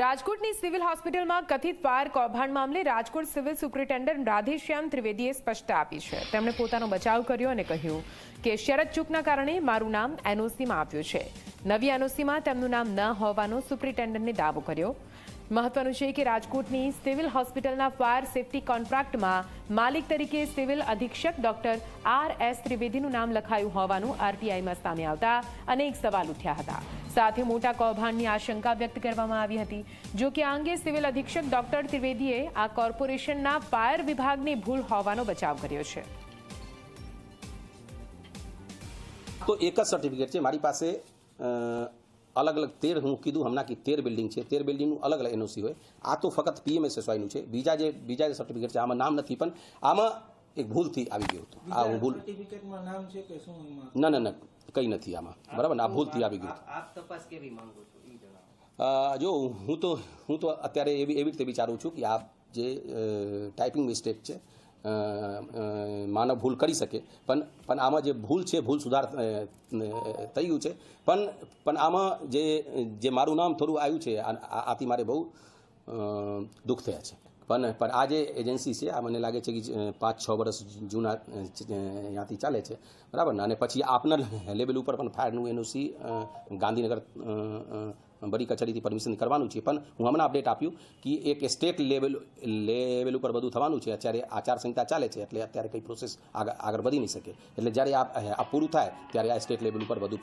રાજકોટની સિવિલ હોસ્પિટલમાં કથિત ફાયર કૌભાંડ મામલે રાજકોટ સિવિલ સુપ્રિન્ટેન્ડન્ટ રાધેશ્યામ ત્રિવેદીએ સ્પષ્ટતા આપી છે. તેમણે પોતાનો બચાવ કર્યો અને કહ્યું કે શરત ચૂકના કારણે મારું નામ એનઓસીમાં આવ્યું છે. નવી એનઓસીમાં તેમનું નામ ન હોવાનો સુપ્રિન્ટેન્ડન્ટને દાવો કર્યો. મહત્વનું છે કે રાજકોટની સિવિલ હોસ્પિટલના ફાયર સેફટી કોન્ટ્રાક્ટમાં માલિક તરીકે સિવિલ અધિક્ષક ડોક્ટર આર એસ ત્રિવેદીનું નામ લખાયું હોવાનું આરટીઆઈમાં સામે આવતા અનેક સવાલ ઉઠ્યા હતા. સાથે મોટા કૌભાંડની આશંકા વ્યક્ત કરવામાં આવી હતી. જો કે આ અંગે સિવિલ અધિક્ષક ડોક્ટર ત્રિવેદીએ આ કોર્પોરેશનના ફાયર વિભાગની ભૂલ હોવાનો બચાવ કર્યો છે. તો એક જ સર્ટિફિકેટ છે. મારી પાસે અલગ અલગ તેર, હું કીધું હમણાં કે તેર બિલ્ડિંગ છે. તેર બિલ્ડિંગનું અલગ અલગ એનઓસી હોય. આ તો ફક્ત પીએમએસએસવાયનું છે. બીજા જે બીજા જે સર્ટિફિકેટ છે, આમાં નામ નથી. પણ આમાં એક ભૂલથી આવી ગયું હતું. આ હું ભૂલ ના ના ના કંઈ નથી આમાં. બરાબર ને? આ ભૂલથી આવી ગયું તપાસ કેવી માંગો છો? જો હું તો હું તો અત્યારે એવી એવી રીતે વિચારું છું કે આ જે ટાઈપિંગ મિસ્ટેક છે માનવ ભૂલ કરી શકે. પણ પણ આમાં જે ભૂલ છે ભૂલ સુધાર થઈ ગયું છે. પણ પણ આમાં જે જે મારું નામ થોડું આવ્યું છે આથી મારે બહુ દુઃખ થયા છે. પણ પણ આ જે એજન્સી છે, આ મને લાગે છે કે પાંચ છ વર્ષ જૂના ત્યાંથી ચાલે છે. બરાબર ને? અને પછી આપના લેવલ ઉપર પણ ફાયરનું એનઓસી ગાંધીનગર બડી કચેરીથી પરમિશન કરવાનું છે. પણ હું હમણાં અપડેટ આપ્યું કે એક સ્ટેટ લેવલ લેવલ ઉપર બધું થવાનું છે. અત્યારે આચારસંહિતા ચાલે છે, એટલે અત્યારે કંઈ પ્રોસેસ આગળ વધી નહીં શકે. એટલે જ્યારે આ પૂરું થાય, ત્યારે આ સ્ટેટ લેવલ ઉપર બધું